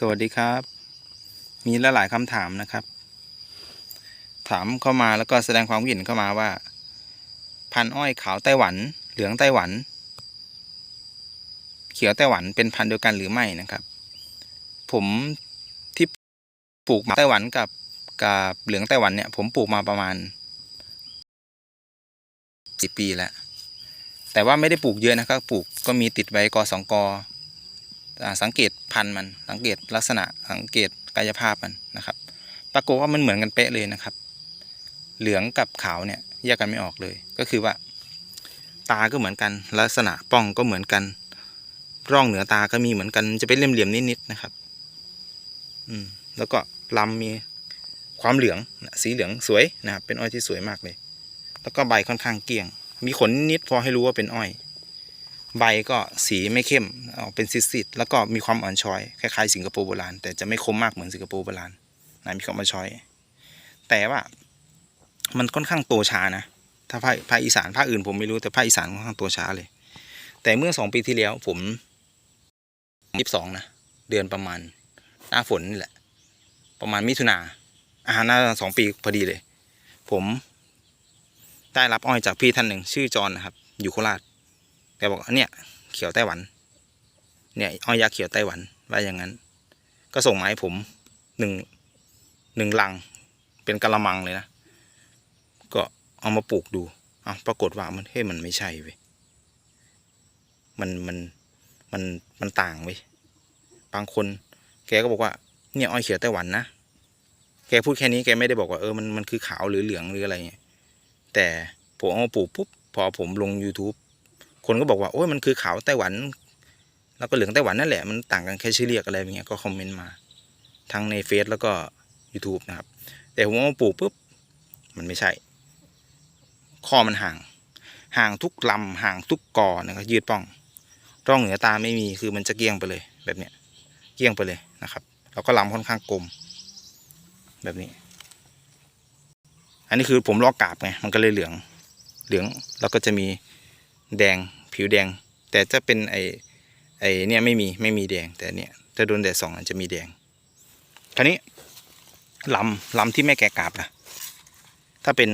สวัสดีครับ มีหลายคำถามนะครับ ถามเข้ามาแล้วก็แสดงความคิดเห็นเข้ามาว่า พันธุ์อ้อยขาวไต้หวัน เหลืองไต้หวัน เขียวไต้หวันเป็นพันธุ์เดียวกันหรือไม่นะครับ ผมที่ปลูกไต้หวันกับกับเหลืองไต้หวันเนี่ย ผมปลูกมาประมาณสิปีแล้วแต่ว่าไม่ได้ปลูกเยอะนะครับ ปลูกก็มีติดไว้กอสองกอ สังเกตพันธุ์มันสังเกตลักษณะสังเกตกายภาพมันนะครับ ปรากฏว่ามันเหมือนกันเป๊ะเลยนะครับ เหลืองกับขาวเนี่ยแยกกันไม่ออกเลย ก็คือว่า ตาก็เหมือนกัน ลักษณะป้องก็เหมือนกัน ร่องเหนือตาก็มีเหมือนกันจะเป็นเหลี่ยมๆนิดๆนะครับ อืมแล้วก็ลำมีความเหลืองสีเหลืองสวยนะครับเป็นอ้อยที่สวยมากเลย แล้วก็ใบค่อนข้างเกลี้ยง มีขนนิดพอให้รู้ว่าเป็นอ้อย ใบก็สีไม่เข้มออกเป็นซิดๆแล้วก็มีความอ่อนช้อยคล้ายๆสิงคโปร์โบราณแต่จะไม่คมมากเหมือนสิงคโปร์โบราณนะมีความอ่อนช้อย แต่ว่ามันค่อนข้างโตช้านะ ถ้าภาคภาคอีสานภาคอื่นผมไม่รู้แต่ภาคอีสานค่อนข้างโตช้าเลย แต่เมื่อสองปีที่แล้วผมยี่สิบสองนะเดือนประมาณหน้าฝนนี่แหละ ประมาณมิถุนาอาหารน่าสองปีพอดีเลย ผมได้รับอ้อยจากพี่ท่านหนึ่งชื่อจอนนะครับ อยู่โคราช แกบอกเนี่ยเขียวไต้หวัน เนี่ยอ้อยยักษ์เขียวไต้หวันว่าอย่างนั้น ก็ส่งมาให้ผมหนึ่งหนึ่งลังเป็นกะละมังเลยนะ ก็เอามาปลูกดูอะปรากฏว่ามันเฮ้ยมันไม่ใช่เว้ยมันมันมันมันต่างเว้ยบางคนแกก็บอกว่าเนี่ยอ้อยเขียวไต้หวันนะแกพูดแค่นี้แกไม่ได้บอกว่าเออมันมันคือขาวหรือเหลืองหรืออะไรเงี้ยแต่ผมเอามาปลูกปุ๊บพอผมลง YouTube คนก็บอกว่าโอ้ยมันคือขาวไต้หวัน แล้วก็เหลืองไต้หวันนั่นแหละมันต่างกันแค่ชื่อเรียกอะไรอย่างเงี้ยก็คอมเมนต์มา ทั้งในเฟซแล้วก็ YouTube นะครับ แต่ผมเอามาปลูกปุ๊บมันไม่ใช่ ข้อมันห่าง ห่างทุกลำห่างทุกกอนะครับยืดป้อง ร่องเหนือตาไม่มีคือมันจะเกี้ยงไปเลยแบบเนี้ยเกี้ยงไปเลยนะครับแล้วก็ลำค่อนข้างกลม แบบนี้ อันนี้คือผมลอกกาบไงมันก็เลยเหลืองเหลืองแล้วก็จะมีแดง ผิวแดง แต่จะเป็นไอไอเนี่ยไม่มีไม่มีแดงแต่เนี่ยถ้าโดนแดดส่องอาจจะมีแดงคราวนี้ลำลำที่แม่แกกาบนะถ้าเป็น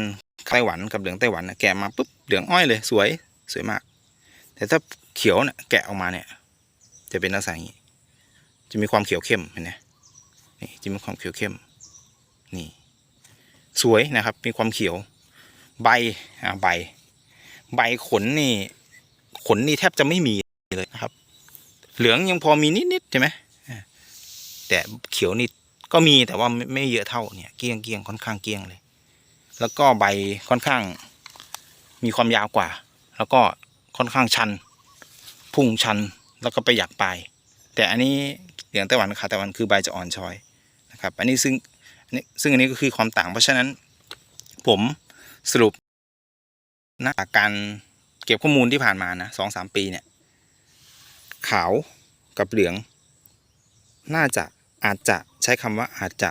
ไต้หวันกับเหลืองไต้หวันนะแกะมาปุ๊บเหลืองอ้อยเลยสวยสวยมาก แต่ถ้าเขียวเนี่ยแกะออกมาเนี่ย จะเป็นลักษณะอย่างนี้ จะมีความเขียวเข้มเห็นไหมนี่จะมีความเขียวเข้มนี่ สวยนะครับ มีความเขียว ใบอ่าใบ ใบขนนี่ ขนนี่แทบจะไม่มีเลยนะครับ เหลืองยังพอมีนิดๆใช่ไหมแต่เขียวนี่ก็มีแต่ว่าไม่ไมเยอะเท่าเนี่ยเกลี้ยงเกลี้ยงค่อนข้างเกลี้ยงเลย แล้วก็ใบค่อนข้าง มีความยาวกว่า แล้วก็ค่อนข้างชัน พุ่งชันแล้วก็ไปหยักปลายแต่อันนี้เหลืองไต้หวันขาวไต้หวันคือใบจะอ่อนช้อยนะครับอันนี้ซึ่งอันนี้ซึ่งอันนี้ก็คือความต่างเพราะฉะนั้น ผมสรุปนะจากการ เก็บข้อมูลที่ผ่านมานะสองสามปีเนี่ย ขาวกับเหลือง น่าจะอาจจะใช้คำว่าอาจจะ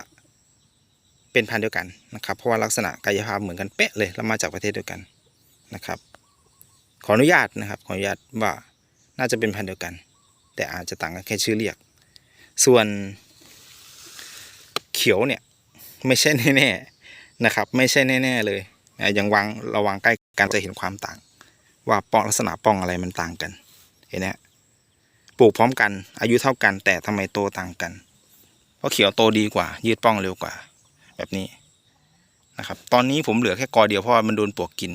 เป็นพันธุ์เดียวกันนะครับ เพราะว่าลักษณะกายภาพเหมือนกันเป๊ะเลยแล้วมาจากประเทศเดียวกันนะครับ ขออนุญาตนะครับ ขออนุญาตว่าน่าจะเป็นพันธุ์เดียวกัน แต่อาจจะต่างกันแค่ชื่อเรียก ส่วนเขียวเนี่ยไม่ใช่แน่ๆนะครับ ไม่ใช่แน่ๆเลยยังวางระวังใกล้กันจะเห็นความต่าง ว่าป้องลักษณะป้องอะไรมันต่างกัน เห็นไหมปลูกพร้อมกัน อายุเท่ากันแต่ทำไมโตต่างกัน เพราะเขียวโตดีกว่า ยืดป้องเร็วกว่า แบบนี้นะครับ ตอนนี้ผมเหลือแค่กอเดียวเพราะว่ามันโดนปลวกกิน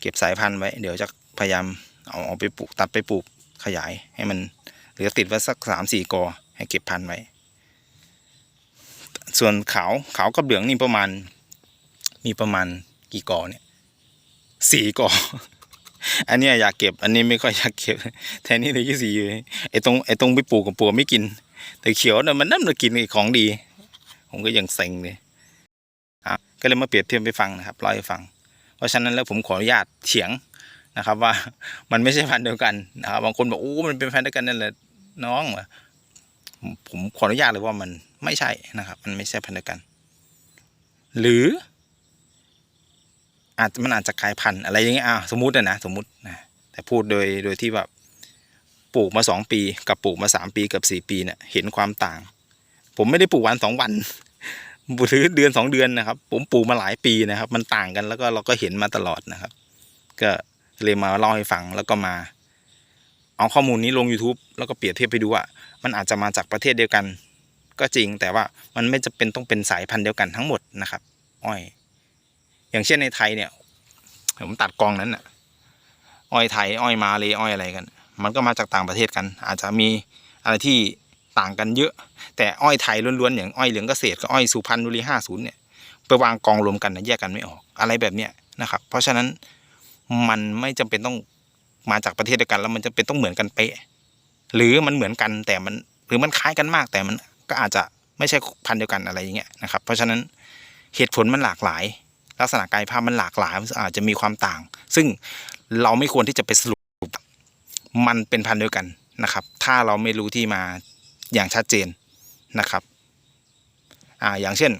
เก็บสายพันธุ์ไว้ เดี๋ยวจะพยายามเอาเอาไปปลูกตัดไปปลูกขยายให้มันเหลือติดไว้สักสามสี่กอให้เก็บพันธุ์ไว้ส่วนขาวขาวกับเหลืองนี่ประมาณ มีประมาณกี่กอเนี่ยสี่กอ อันนี้อยากเก็บ อันนี้ไม่ค่อยอยากเก็บ แทนนี่เลยยี่สี่อยู่ไอ้ตรงไอ้ตรงไปปลูกกับปัวไม่กิน แต่เขียวน่ะมันนั่นมากินไอ้ของดี ผมก็ยังเซ็งเลยอะก็เลยมาเปรียบเทียบไปฟังนะครับเล่าให้ฟัง เพราะฉะนั้นแล้วผมขออนุญาตเถียงนะครับ ว่ามันไม่ใช่พันธุ์เดียวกันนะครับบางคนบอกโอ้ มันเป็นพันธุ์เดียวกันนั่นแหละน้องวะผมผมขออนุญาตเลยว่ามันไม่ใช่นะครับ มันไม่ใช่พันธุ์เดียวกัน หรือ อาจมันอาจจะกลายพันธุ์อะไรอย่างเงี้ยอะสมมุตินะนะสมมุตินะแต่พูดโดยโดยที่แบบปลูกมาสองปี กับปลูกมาสามปีกับสี่ปีเนี่ยเห็นความต่าง ผมไม่ได้ปลูกวันสองวันหรือเดือนสองเดือนนะครับ ผมปลูกมาหลายปีนะครับ มันต่างกันแล้วก็เราก็เห็นมาตลอดนะครับ ก็เลยมาเล่าให้ฟังแล้วก็มา เอาข้อมูลนี้ลง YouTube แล้วก็เปรียบเทียบไปดูว่า มันอาจจะมาจากประเทศเดียวกัน ก็จริงแต่ว่ามันไม่จะเป็นต้องเป็นสายพันธุ์เดียวกันทั้งหมดนะครับ อ้อย อย่างเช่นในไทยเนี่ยผมตัดกองนั้นน่ะอ้อยไทยอ้อยมาเลยอ้อยอะไรกัน มันก็มาจากต่างประเทศกัน อาจจะมีอะไรที่ต่างกันเยอะ แต่อ้อยไทยล้วนๆอย่างอ้อยเหลืองเกษตรกับอ้อยสุพรรณบุรีห้าศูนย์เนี่ยไปวางกองรวมกันนะแยกกันไม่ออกอะไรแบบเนี้ยนะครับ เพราะฉะนั้นมันไม่จำเป็นต้องมาจากประเทศเดียวกัน แล้วมันจะเป็นต้องเหมือนกันเป๊ะ หรือมันเหมือนกันแต่มันหรือมันคล้ายกันมาก แต่มันก็อาจจะไม่ใช่พันธุ์เดียวกันอะไรอย่างเงี้ยนะครับ เพราะฉะนั้นเหตุผลมันหลากหลาย ลักษณะกายภาพมันหลากหลายอาจจะมีความต่าง ซึ่งเราไม่ควรที่จะไปสรุปมันเป็นพันธุ์เดียวกันนะครับ ถ้าเราไม่รู้ที่มาอย่างชัดเจนนะครับอ่าอย่างเช่น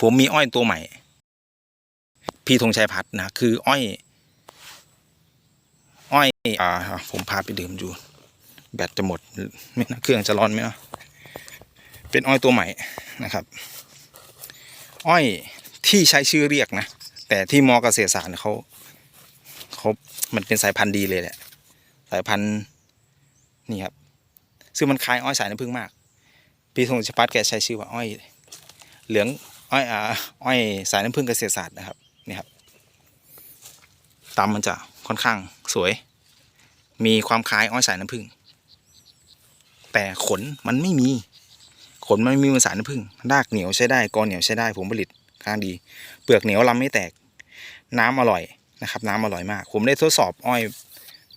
ผมมีอ้อยตัวใหม่ พี่ธงชัยพัฒนะคืออ้อย อ้อยอ่าผมพาไปดื่มอยู่แบตจะหมดไม่นะเครื่องจะร้อนไหมเนาะเป็นอ้อยตัวใหม่นะครับ อ้อย ที่ใช้ชื่อเรียกนะ แต่ที่มอเกษตรศาสตร์เขาเขามันเป็นสายพันธุ์ดีเลยแหละ สายพันธุ์นี่ครับ ซึ่งมันคล้ายอ้อยสายน้ำผึ้งมาก พี่ธงชพัฒน์แกใช้ชื่อว่าอ้อย เหลืองอ้อยอ่าอ้อยสายน้ำผึ้งเกษตรศาสตร์นะครับนี่ครับตามมันจะค่อนข้างสวย มีความคล้ายอ้อยสายน้ำผึ้งแต่ขนมันไม่มี ขนมันไม่มีมือนสายน้ำผึ้งรากเหนียวใช้ได้กอเหนียวใช้ได้ผลผลิต ข้างดี เปลือกเหนียวลำไม่แตก น้ำอร่อยนะครับ น้ำอร่อยมาก ผมได้ทดสอบอ้อย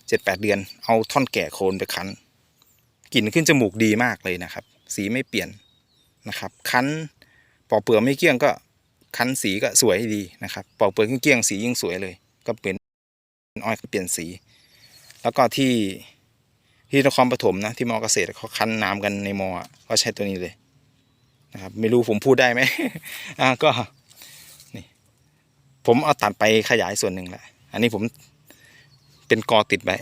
เจ็ดแปดเดือน เอาท่อนแก่โคนไปคั้นกลิ่นขึ้นจมูกดีมากเลยนะครับ สีไม่เปลี่ยนนะครับ คั้นปอกเปลือกไม่เกี้ยงก็คั้นสีก็สวยดีนะครับปอกเปลือกเกี้ยงสียิ่งสวยเลย ก็เป็นอ้อยก็เปลี่ยนสี แล้วก็ที่ที่นครปฐมนะที่มอเกษตรเขาคั้นน้ำกันในมอก็ใช้ตัวนี้เลยนะครับ ไม่รู้ผมพูดได้ไหมอ่าก็ ผมเอาตัดไปขยายส่วนหนึ่งแหละ อันนี้ผมเป็นกอติดไว้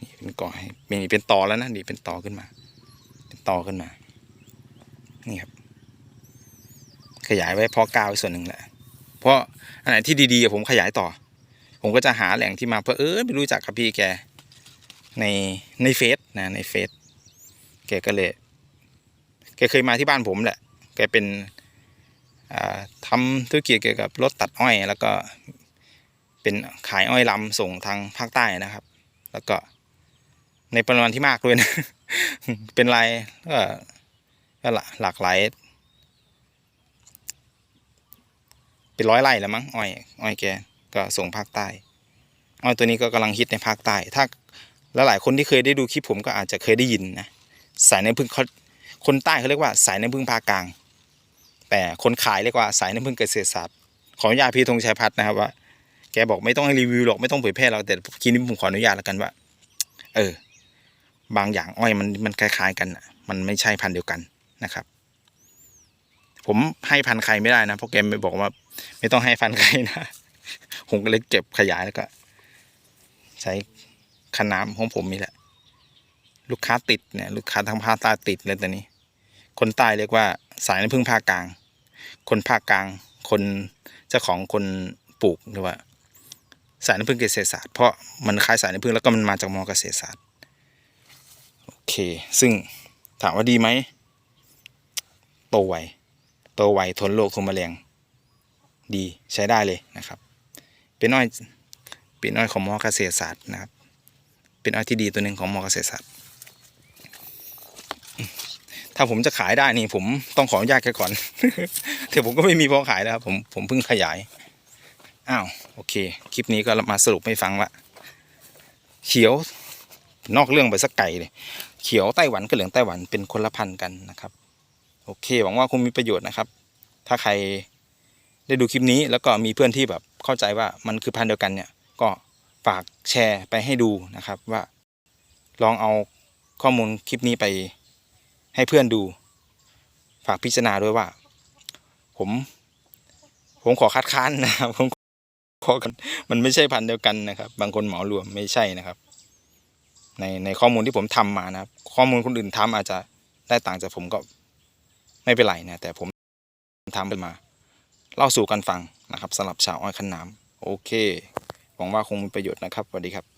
นี่เป็นกอให้มีเป็นตอแล้วนะนี่เป็นตอขึ้นมา เป็นตอขึ้นมา นี่ครับ ขยายไว้พอกาวไว้ส่วนหนึ่งแหละ เพราะอันไหนที่ดีๆผมขยายต่อ ผมก็จะหาแหล่งที่มาเพราะเออไม่รู้จักกับพี่แก ในในเฟซนะในเฟซแกก็เลยแกเคยมาที่บ้านผมแหละ แกเป็น ทำธุรกิจเกี่ยวกับรถตัดอ้อย แล้วก็เป็นขายอ้อยลำส่งทางภาคใต้นะครับ แล้วก็ในปริมาณที่มากด้วยนะ เป็นรายก็ก็หลากหลาย เป็นร้อยไร่แล้วมั้งอ้อยอ้อยแกก็ส่งภาคใต้อ้อยตัวนี้ก็กำลังฮิตในภาคใต้ ถ้าแล้วหลายคนที่เคยได้ดูคลิปผมก็อาจจะเคยได้ยินนะสายใน้ำผึ้งเขาคนใต้เขาเรียกว่าสายใน้ำผึ้งภาคกลาง แต่คนขายเรียกว่าสายน้ำผึ้งเกษตรศาสตร์ขออนุญาตพี่ธงชัยพัฒน์นะครับว่า แกบอกไม่ต้องให้รีวิวหรอกไม่ต้องเผยแพร่หรอกแต่ทีนี้ผมขออนุญาตแล้วกันว่า เออ บางอย่างอ้อยมันมันคล้ายๆกันมันไม่ใช่พันธุ์เดียวกันนะครับ ผมให้พันธุ์ใครไม่ได้นะเพราะแกไม่บอกว่า ไม่ต้องให้พันธุ์ใครนะผมก็เลยเก็บขยายแล้วก็ ใช้ขนามของผมนี่แหละ ลูกค้าติดเนี่ย ลูกค้าทางภาคใต้ติดเลยตอนนี้ คนใต้เรียกว่าสายน้ำผึ้งภาคกลาง คนภาคกลาง คนเจ้าของคนปลูกหรือว่า สายน้ำผึ้งเกษตรศาสตร์เพราะมันคล้ายสายน้ำผึ้งแล้วก็มันมาจากมอเกษตรศาสตร์โอเค ซึ่งถามว่าดีไหมโตไวโตไวทนโรคทนแมลงดีใช้ได้เลยนะครับเป็นอ้อยเป็นอ้อยของมอเกษตรศาสตร์นะครับ เป็นอ้อยที่ดีตัวหนึ่งของมอเกษตรศาสตร์ ถ้าผมจะขายได้นี่ผมต้องขออนุญาตแกก่อนแต่ผมก็ไม่มีพอขายแล้วครับผมผมเพิ่งขยายอ้าวโอเค คลิปนี้ก็มาสรุปให้ฟังว่าเขียวนอกเรื่องไปสักไก่เลยเขียวไต้หวันกับเหลืองไต้หวันเป็นคนละพันกันนะครับ โอเคหวังว่าคงมีประโยชน์นะครับ ถ้าใครได้ดูคลิปนี้แล้วก็มีเพื่อนที่แบบเข้าใจว่ามันคือพันเดียวกันเนี่ย ก็ฝากแชร์ไปให้ดูนะครับว่าลองเอาข้อมูลคลิปนี้ไป ให้เพื่อนดู ฝากพิจารณาด้วยว่า ผม ผมขอคัดค้านนะครับผมขอกันมันไม่ใช่พันธุ์เดียวกันนะครับ บางคนเหมารวมไม่ใช่นะครับ ในในข้อมูลที่ผมทำมานะครับ ข้อมูลคนอื่นทำอาจจะได้ต่างจากผมก็ไม่เป็นไรนะแต่ผมทำขึ้นมา เล่าสู่กันฟังนะครับสำหรับชาวอ้อยขันน้ำโอเคหวังว่าคงมีประโยชน์นะครับสวัสดีครับ